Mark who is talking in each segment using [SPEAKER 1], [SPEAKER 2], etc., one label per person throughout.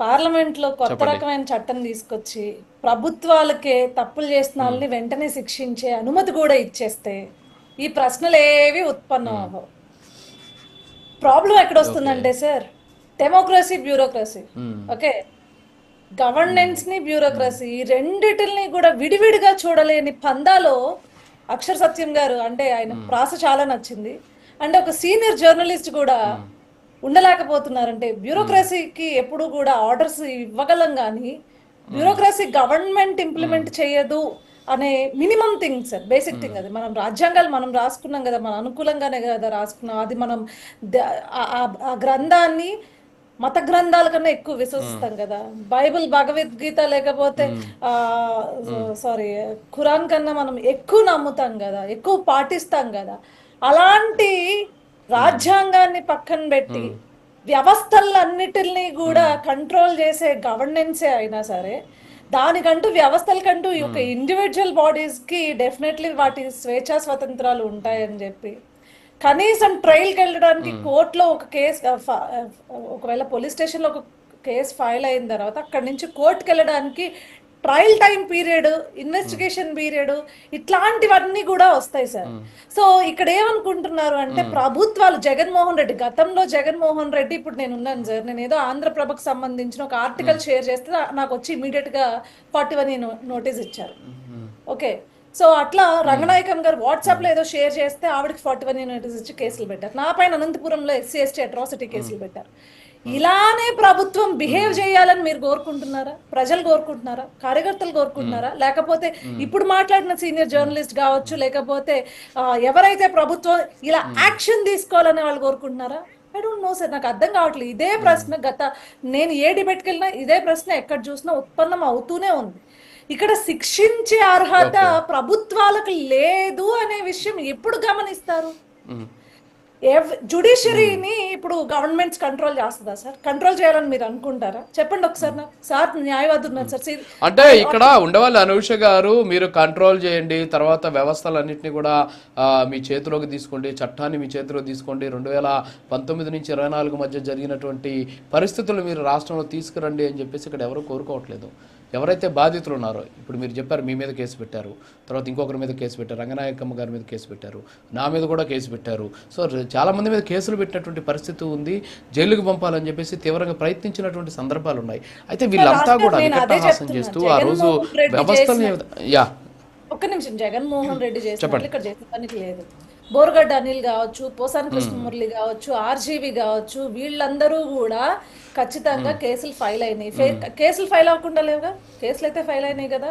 [SPEAKER 1] పార్లమెంట్లో కొత్త రకమైన చట్టం తీసుకొచ్చి ప్రభుత్వాలకే తప్పులు చేసిన వాళ్ళని వెంటనే శిక్షించే అనుమతి కూడా ఇచ్చేస్తే ఈ ప్రశ్నలు ఏవి ఉత్పన్నం అవ్వవు. ప్రాబ్లం ఎక్కడ వస్తుందంటే సార్ డెమోక్రసీ బ్యూరోక్రసీ ఓకే? గవర్నెన్స్ని బ్యూరోక్రసీ ఈ రెండిటిని కూడా విడివిడిగా చూడలేని పందాలో అక్షర సత్యం గారు అంటే ఆయన ప్రాస చాలా నచ్చింది. అంటే ఒక సీనియర్ జర్నలిస్ట్ కూడా ఉండలేకపోతున్నారంటే బ్యూరోక్రసీకి ఎప్పుడు కూడా ఆర్డర్స్ ఇవ్వగలం కానీ బ్యూరోక్రసీ గవర్నమెంట్ ఇంప్లిమెంట్ చేయదు అనే minimum thing sir basic thing అది. మనం రాజ్యాంగాలు మనం రాసుకున్నాం కదా మన అనుకూలంగానే కదా రాసుకున్నాం. అది మనం ఆ- గ్రంథాన్ని మత గ్రంథాల కన్నా ఎక్కువ విశ్వసిస్తాం కదా. బైబిల్ భగవద్గీత లేకపోతే ఆ సారీ ఖురాన్ కన్నా మనం ఎక్కువ నమ్ముతాం కదా ఎక్కువ పాటిస్తాం కదా. అలాంటి రాజ్యాంగాన్ని పక్కన పెట్టి వ్యవస్థలన్నిటిని కూడా కంట్రోల్ చేసే గవర్నెన్సే అయినా సరే దానికంటూ వ్యవస్థలకంటూ ఈ యొక్క ఇండివిజువల్ బాడీస్కి డెఫినెట్లీ వాటి స్వేచ్ఛా స్వతంత్రాలు ఉంటాయని చెప్పి. కనీసం ట్రయల్కి వెళ్ళడానికి కోర్టులో ఒక కేసు ఒకవేళ పోలీస్ స్టేషన్లో ఒక కేసు ఫైల్ అయిన తర్వాత అక్కడి నుంచి కోర్టుకి వెళ్ళడానికి trial time period investigation period ఇట్లాంటివన్నీ కూడా వస్తాయి సార్. సో ఇక్కడ ఏమనుకుంటున్నారు అంటే ప్రభుత్వాలు జగన్మోహన్ రెడ్డి గతంలో జగన్మోహన్ రెడ్డి ఇప్పుడు నేను ఉన్నాను సార్ నేను ఏదో ఆంధ్రప్రభకు సంబంధించిన ఒక ఆర్టికల్ షేర్ చేస్తే నాకు వచ్చి ఇమీడియట్గా ఫార్టీ వన్ నోటీస్ ఇచ్చారు. ఓకే సో అట్లా రంగనాయకం గారు వాట్సాప్లో ఏదో షేర్ చేస్తే ఆవిడకి ఫార్టీ వన్ నోటీస్ ఇచ్చి కేసులు పెట్టారు. నా పైన అనంతపురంలో ఎస్సీ ఎస్టీ అట్రాసిటీ కేసులు పెట్టారు. ఇలానే ప్రభుత్వం బిహేవ్ చేయాలని మీరు కోరుకుంటున్నారా? ప్రజలు కోరుకుంటున్నారా? కార్యకర్తలు కోరుకుంటున్నారా? లేకపోతే ఇప్పుడు మాట్లాడిన సీనియర్ జర్నలిస్ట్ కావచ్చు లేకపోతే ఎవరైతే ప్రభుత్వం ఇలా యాక్షన్ తీసుకోవాలని వాళ్ళు కోరుకుంటున్నారా? ఐ డోంట్ నో సార్ నాకు అర్థం కావట్లేదు. ఇదే ప్రశ్న గత నేను ఏ డిబేట్కి వెళ్ళినా ఇదే ప్రశ్న ఎక్కడ చూసినా ఉత్పన్నం అవుతూనే ఉంది. ఇక్కడ శిక్షించే అర్హత ప్రభుత్వాలకు లేదు అనే విషయం ఎప్పుడు గమనిస్తారు? జుడిషియరీని ఇప్పుడు గవర్నమెంట్స్ కంట్రోల్ చేస్తుందా సార్? కంట్రోల్ చేయాలని మీరు అనుకుంటారా? చెప్పండి ఒకసారి నాకు. సార్ న్యాయవాది ఉన్నారు సార్.
[SPEAKER 2] అంటే ఇక్కడ ఉండవాలి అనూష గారు మీరు కంట్రోల్ చేయండి తర్వాత వ్యవస్థలన్నింటినీ కూడా మీ చేతిలోకి తీసుకోండి చట్టాన్ని మీ చేతిలో తీసుకోండి. రెండు వేల పంతొమ్మిది నుంచి ఇరవై నాలుగు మధ్య జరిగినటువంటి పరిస్థితులు మీరు రాష్ట్రంలో తీసుకురండి అని చెప్పేసి ఇక్కడ ఎవరు కోరుకోవట్లేదు. ఎవరైతే బాధితులు ఉన్నారో ఇప్పుడు మీరు చెప్పారు మీ మీద కేసు పెట్టారు తర్వాత ఇంకొకరి మీద కేసు పెట్టారు రంగనాయకమ్మ గారి మీద కేసు పెట్టారు నా మీద కూడా కేసు పెట్టారు. సో ర- చాలా మంది మీద కేసులు పెట్టినటువంటి పరిస్థితి ఉంది జైలుకు పంపాలని చెప్పేసి తీవ్రంగా ప్రయత్నించినటువంటి సందర్భాలు ఉన్నాయి. అయితే వీళ్ళంతా కూడా. చేస్తూ ఆ రోజు వ్యవస్థల్ని యా.
[SPEAKER 1] ఒక్క నిమిషం జగన్మోహన్ రెడ్డి చేసిన ఇక్కడ చేసిన పనికి లేదు. బోర్గడ్డ అనిల్ కావచ్చు పోసాని కృష్ణమురళి కావచ్చు ఆర్జీవి కావచ్చు వీళ్ళందరూ కూడా ఖచ్చితంగా కేసులు ఫైల్ అయినాయి. కేసులు ఫైల్ అవ్వకుండా లేవుగా? కేసులు అయితే ఫైల్ అయినాయి కదా?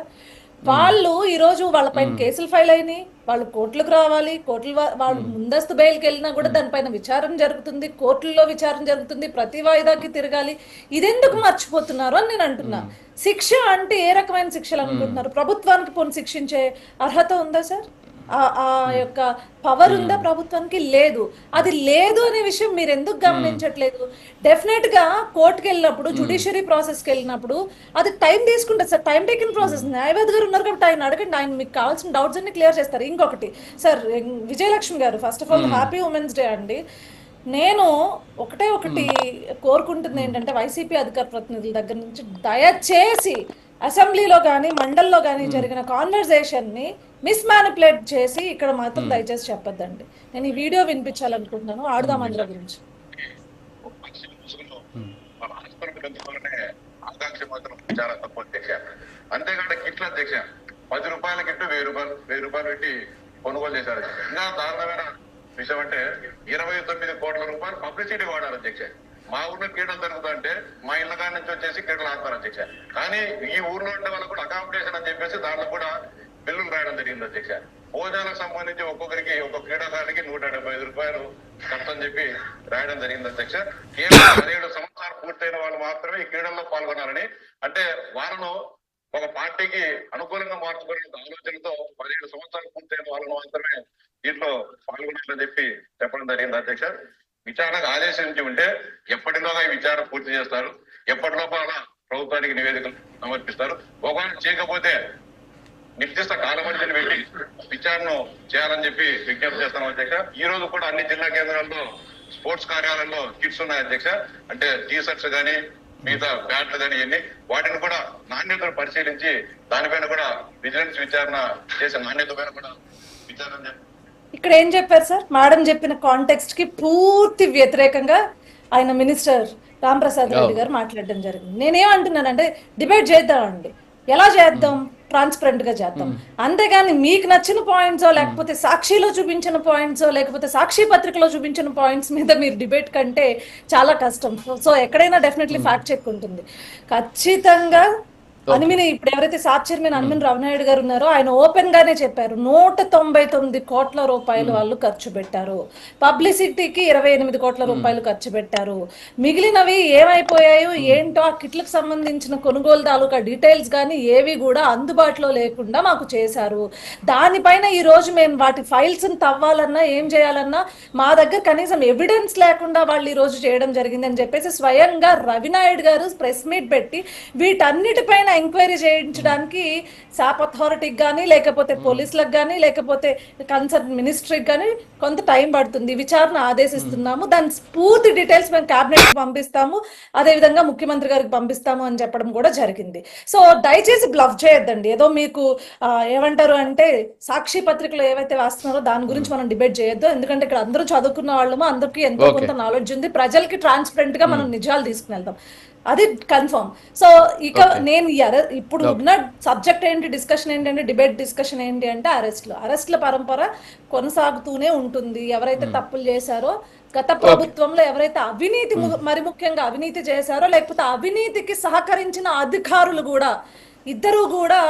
[SPEAKER 1] వాళ్ళు ఈ రోజు వాళ్ళపైన కేసులు ఫైల్ అయినాయి వాళ్ళు కోర్టులకు రావాలి కోర్టులు వాళ్ళు ముందస్తు బెయిల్కి వెళ్ళినా కూడా దానిపైన విచారణ జరుగుతుంది కోర్టుల్లో విచారణ జరుగుతుంది ప్రతి వాయిదాకి తిరగాలి. ఇదెందుకు మర్చిపోతున్నారు అని నేను అంటున్నా. శిక్ష అంటే ఏ రకమైన శిక్షలు అనుకుంటున్నారు? ప్రభుత్వానికి పోని శిక్షించే అర్హత ఉందా సార్? ఆ- యొక్క పవర్ ఉందా ప్రభుత్వానికి? లేదు. అది లేదు అనే విషయం మీరు ఎందుకు గమనించట్లేదు? డెఫినెట్గా కోర్టుకి వెళ్ళినప్పుడు జుడిషియరీ ప్రాసెస్కి వెళ్ళినప్పుడు అది టైం తీసుకుంటుంది సార్. టైం టేకింగ్ ప్రాసెస్ న్యాయవాది గారు ఉన్నారు కాబట్టి ఆయన అడగండి. ఆయన మీకు కావాల్సిన డౌట్స్ అన్ని క్లియర్ చేస్తారు. ఇంకొకటి సార్ విజయలక్ష్మి గారు first of all happy women's day అండి. నేను ఒకటే ఒకటి కోరుకుంటుంది ఏంటంటే వైసీపీ అధికార ప్రతినిధుల దగ్గర నుంచి దయచేసి అసెంబ్లీలో కానీ మండల్లో కానీ జరిగిన కాన్వర్జేషన్ని మిస్ మ్యానిపులేట్ చేసి ఇక్కడ మాత్రం దయచేసి చెప్పొద్దండి. నేను ఈ వీడియో వినిపించాలనుకుంటున్నాను. ఆడుదాం గురించి.
[SPEAKER 3] హాస్పిటల్ పెంచుకోవాలనే ఆకాంక్ష మాత్రం చాలా తక్కువ అధ్యక్ష అంతేకాదు కిట్లు అధ్యక్ష పది రూపాయల కిట్టు వెయ్యి రూపాయలు వెయ్యి రూపాయలు పెట్టి కొనుగోలు చేశారు. ఇంకా దారుణమైన విషయం అంటే ఇరవై తొమ్మిది కోట్ల రూపాయలు పబ్లిసిటీ వాడారు అధ్యక్ష. మా ఊర్లో క్రీడలు జరుగుతుంటే మా ఇళ్ళ కాడ నుంచి వచ్చేసి క్రీడలు ఆడతారు అధ్యక్ష. కానీ ఈ ఊర్లో ఉండే వాళ్ళకు కూడా అకామిడేషన్ అని చెప్పేసి దాంట్లో కూడా బిల్లులు రాయడం జరిగింది అధ్యక్ష. భోజనాలకు సంబంధించి ఒక్కొక్కరికి ఒక్కొక్క క్రీడాకారుడికి నూట డెబ్బై ఐదు రూపాయలు ఖర్చని చెప్పి రాయడం జరిగింది అధ్యక్ష. కేవలం పదిహేడు సంవత్సరాలు పూర్తయిన వాళ్ళు మాత్రమే ఈ క్రీడల్లో పాల్గొనాలని అంటే వాళ్ళను ఒక పార్టీకి అనుకూలంగా మార్చుకునే ఆలోచనతో పదిహేడు సంవత్సరాలు పూర్తయిన వాళ్ళను మాత్రమే దీంట్లో పాల్గొనాలని చెప్పి చెప్పడం జరిగింది అధ్యక్ష. విచారణకు ఆదేశించి ఉంటే ఎప్పటిలోగా ఈ విచారణ పూర్తి చేస్తారు. ఎప్పటిలోపల ప్రభుత్వానికి నివేదికలు సమర్పిస్తారు. ఒకవేళ చేయకపోతే నిర్దిష్ట కాలపరిధిని పెట్టి విచారణ చేయాలని చెప్పి విజ్ఞప్తి చేస్తాం అధ్యక్ష. ఈ రోజు కూడా అన్ని జిల్లా కేంద్రాల్లో స్పోర్ట్స్ కార్యాలయంలో కిట్స్ ఉన్నాయి అధ్యక్ష. అంటే టీ షర్ట్స్ గానీ మిగతా బ్యాట్లని ఇవన్నీ వాటిని కూడా నాణ్యతను పరిశీలించి దానిపైన కూడా విజిలెన్స్ విచారణ చేసే నాణ్యత పైన కూడా విచారణ.
[SPEAKER 1] ఇక్కడ ఏం చెప్పారు సార్? మేడం చెప్పిన కాంటెక్స్ట్కి పూర్తి వ్యతిరేకంగా ఆయన మినిస్టర్ రాంప్రసాద్ రెడ్డి గారు మాట్లాడడం జరిగింది. నేనేమంటున్నానంటే డిబేట్ చేద్దామండి. ఎలా చేద్దాం? ట్రాన్స్పరెంట్గా చేద్దాం అంతేగాని మీకు నచ్చిన పాయింట్స్ లేకపోతే సాక్షిలో చూపించిన పాయింట్స్ లేకపోతే సాక్షి పత్రికలో చూపించిన పాయింట్స్ మీద మీరు డిబేట్ కంటే చాలా కష్టం. సో ఎక్కడైనా డెఫినెట్లీ ఫ్యాక్ట్ చెక్ ఉంటుంది. ఖచ్చితంగా అనిమిని ఇప్పుడు ఎవరైతే సాప్ చైర్మన్ అనిమిని రమణాయుడు గారు ఉన్నారో ఆయన ఓపెన్ గానే చెప్పారు. నూట తొంభై తొమ్మిది కోట్ల రూపాయలు వాళ్ళు ఖర్చు పెట్టారు. పబ్లిసిటీకి ఇరవై ఎనిమిది కోట్ల రూపాయలు ఖర్చు పెట్టారు. మిగిలినవి ఏమైపోయాయో ఏంటో ఆ కిట్లకు సంబంధించిన కొనుగోలు తాలూకా డీటెయిల్స్ కానీ ఏవి కూడా అందుబాటులో లేకుండా మాకు చేశారు. దానిపైన ఈ రోజు మేము వాటి ఫైల్స్ తవ్వాలన్నా ఏం చేయాలన్నా మా దగ్గర కనీసం ఎవిడెన్స్ లేకుండా వాళ్ళు ఈ రోజు చేయడం జరిగింది అని చెప్పేసి స్వయంగా రవినాయుడు గారు ప్రెస్ మీట్ పెట్టి వీటన్నిటిపైన ఎంక్వైరీ చేయించడానికి సాప్ అథారిటీకి కానీ లేకపోతే పోలీసులకు కానీ లేకపోతే కన్సర్న్ మినిస్ట్రీకి కానీ కొంత టైం పడుతుంది. విచారణ ఆదేశిస్తున్నాము. దాని పూర్తి డీటెయిల్స్ మేము క్యాబినెట్ పంపిస్తాము. అదే విధంగా ముఖ్యమంత్రి గారికి పంపిస్తాము అని చెప్పడం కూడా జరిగింది. సో దయచేసి బ్లఫ్ చేయొద్దండి. ఏదో మీకు ఏమంటారు అంటే సాక్షి పత్రికలు ఏవైతే వేస్తున్నారో దాని గురించి మనం డిబేట్ చేయొద్దు. ఎందుకంటే ఇక్కడ అందరూ చదువుకున్న వాళ్ళము అందరికీ ఎంతో. కొంత నాలెడ్జ్ ఉంది. ప్రజలకి ట్రాన్స్పరెంట్గా మనం నిజాలు తీసుకుని వెళ్తాం అది కన్ఫర్మ్. సో ఇక నేను ఇప్పుడు ఉన్న సబ్జెక్ట్ ఏంటి డిస్కషన్ ఏంటంటే డిబేట్ డిస్కషన్ ఏంటి అంటే అరెస్ట్లు. అరెస్ట్ల పరంపర కొనసాగుతూనే ఉంటుంది. ఎవరైతే తప్పులు చేశారో గత ప్రభుత్వంలో ఎవరైతే అవినీతి మరి ముఖ్యంగా అవినీతి చేశారో లేకపోతే అవినీతికి సహకరించిన అధికారులు కూడా ఇద్దరు కూడా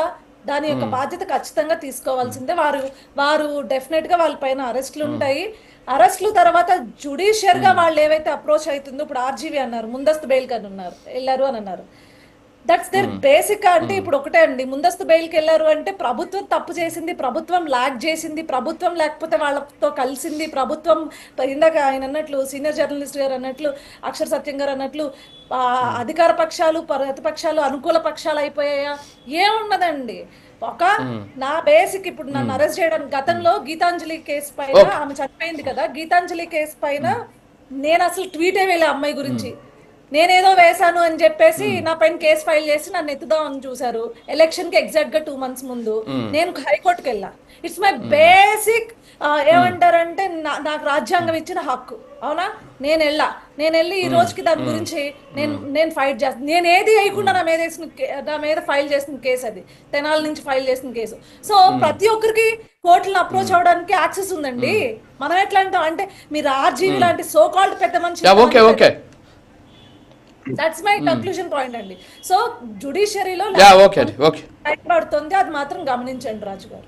[SPEAKER 1] దాని యొక్క బాధ్యత ఖచ్చితంగా తీసుకోవాల్సిందే. వారు వారు డెఫినెట్గా వాళ్ళ పైన అరెస్టులు ఉంటాయి అరెస్టులు తర్వాత జుడిషియర్గా వాళ్ళు ఏవైతే అప్రోచ్ అవుతుందో ఇప్పుడు ఆర్జీవి అన్నారు ముందస్తు బెయిల్ కని ఉన్నారు వెళ్ళారు అని అన్నారు. దట్స్ దేర్ బేసిక్ అంటే ఇప్పుడు ఒకటే అండి. ముందస్తు బెయిల్కి వెళ్ళారు అంటే ప్రభుత్వం తప్పు చేసింది ప్రభుత్వం లాగ్ చేసింది ప్రభుత్వం లేకపోతే వాళ్ళతో కలిసింది ప్రభుత్వం ఇందాక ఆయన అన్నట్లు సీనియర్ జర్నలిస్ట్ గారు అన్నట్లు అక్షర సత్యం గారు అన్నట్లు ఆ, అధికార పక్షాలు ప్రతిపక్షాలు అనుకూల పక్షాలు అయిపోయాయా? ఏమున్నదండి ఒక నా బేసిక్ ఇప్పుడు నన్ను అరెస్ట్ చేయడానికి గతంలో గీతాంజలి కేసు పైన ఆమె చనిపోయింది కదా గీతాంజలి కేసు పైన నేను అసలు ట్వీటే వేలే అమ్మాయి గురించి. నేనేదో వేశాను అని చెప్పేసి నా పైన కేసు ఫైల్ చేసి నన్ను ఎత్తుదామని చూశారు. ఎలక్షన్కి ఎగ్జాక్ట్గా టూ మంత్స్ ముందు. నేను హైకోర్టుకి వెళ్ళా. ఇట్స్ మై బేసిక్ ఏమంటారంటే నాకు రాజ్యాంగం ఇచ్చిన హక్కు. అవునా? నేను వెళ్ళా. నేను వెళ్ళి ఈ రోజుకి దాని గురించి నేను నేను ఫైట్ చేస్తాను నేను ఏది వేయకుండా నా మీద వేసిన నా మీద ఫైల్ చేసిన కేసు అది. తెనాల నుంచి ఫైల్ చేసిన కేసు సో ప్రతి ఒక్కరికి కోర్టులను అప్రోచ్ అవడానికి యాక్సెస్ ఉందండి. మనం ఎట్లా అంటాం? మీరు ఆర్జీవి లాంటి సో కాల్డ్ పెద్ద మనిషి
[SPEAKER 2] okay okay.
[SPEAKER 1] That's my conclusion point అండి సో జుడిషియరీలో పడుతుంది అది మాత్రం గమనించండి రాజు గారు